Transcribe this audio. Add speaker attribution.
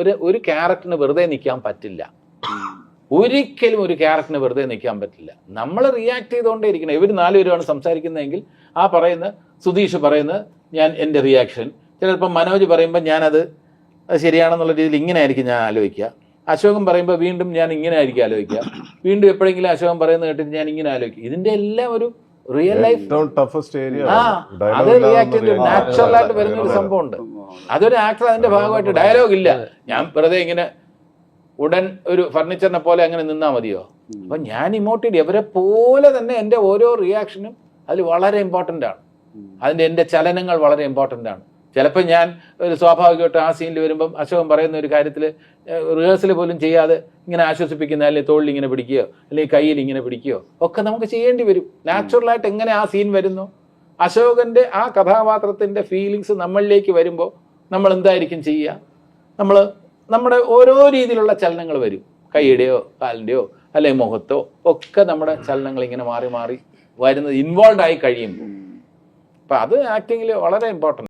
Speaker 1: ഒരു ഒരു ക്യാരക്ടറിന് വെറുതെ നിൽക്കാൻ പറ്റില്ല. ഒരിക്കലും ഒരു ക്യാരക്ടറിന് വെറുതെ നിൽക്കാൻ പറ്റില്ല. നമ്മൾ റിയാക്ട് ചെയ്തുകൊണ്ടേ ഇരിക്കണം. ഇവർ നാലുപേരുമാണ് സംസാരിക്കുന്നതെങ്കിൽ ആ പറയുന്ന സുധീഷ് പറയുന്നത് ഞാൻ എന്റെ റിയാക്ഷൻ ചിലപ്പോൾ മനോജ് പറയുമ്പോൾ ഞാനത് ശരിയാണെന്നുള്ള രീതിയിൽ ഇങ്ങനെ ആയിരിക്കും ഞാൻ ആലോചിക്കുക. അശോകൻ പറയുമ്പോൾ വീണ്ടും ഞാൻ ഇങ്ങനെ ആയിരിക്കും ആലോചിക്കുക. വീണ്ടും എപ്പോഴെങ്കിലും അശോകൻ പറയുന്നത് കേട്ടിട്ട് ഞാൻ ഇങ്ങനെ ആലോചിക്കും ഇതിന്റെ എല്ലാം ഒരു റിയൽ ലൈഫ്
Speaker 2: ടഫസ്റ്റ് ഏരിയ
Speaker 1: അത് റിയാക്ട് ചെയ്ത് നാച്ചുറൽ ആയിട്ട് വരുന്ന ഒരു സംഭവം ഉണ്ട് അതൊരു ആക്ടർ അതിന്റെ ഭാഗമായിട്ട് ഡയലോഗ് ഇല്ല. ഞാൻ വെറുതെ ഇങ്ങനെ ഉടൻ ഒരു ഫർണിച്ചറിനെ പോലെ അങ്ങനെ നിന്നാ മതിയോ? അപ്പൊ ഞാൻ ഇമോട്ടീവ് അവരെ പോലെ തന്നെ എന്റെ ഓരോ റിയാക്ഷനും അതിൽ വളരെ ഇമ്പോർട്ടന്റ് ആണ്. അതിന്റെ എന്റെ ചലനങ്ങൾ വളരെ ഇമ്പോർട്ടന്റ് ആണ്. ചിലപ്പോൾ ഞാൻ ഒരു സ്വാഭാവികമായിട്ട് ആ സീനിൽ വരുമ്പം അശോകൻ പറയുന്ന ഒരു കാര്യത്തിൽ റിഹേഴ്സൽ പോലും ചെയ്യാതെ ഇങ്ങനെ ആശ്വസിപ്പിക്കുന്ന അല്ലെങ്കിൽ തോളിൽ ഇങ്ങനെ പിടിക്കുകയോ അല്ലെങ്കിൽ കയ്യിൽ ഇങ്ങനെ പിടിക്കുകയോ ഒക്കെ നമുക്ക് ചെയ്യേണ്ടി വരും. നാച്ചുറലായിട്ട് എങ്ങനെ ആ സീൻ വരുന്നു? അശോകന്റെ ആ കഥാപാത്രത്തിന്റെ ഫീലിങ്സ് നമ്മളിലേക്ക് വരുമ്പോൾ നമ്മൾ എന്തായിരിക്കും ചെയ്യുക? നമ്മൾ നമ്മുടെ ഓരോ രീതിയിലുള്ള ചലനങ്ങൾ വരും. കൈയുടെയോ കാലിന്റെയോ അല്ലെങ്കിൽ മുഖത്തോ ഒക്കെ നമ്മുടെ ചലനങ്ങൾ ഇങ്ങനെ മാറി മാറി വരുന്നത് ഇൻവോൾവ് ആയി കഴിയുമ്പോൾ അപ്പം അത് ആക്ടിങ്ങിൽ വളരെ ഇമ്പോർട്ടന്റ്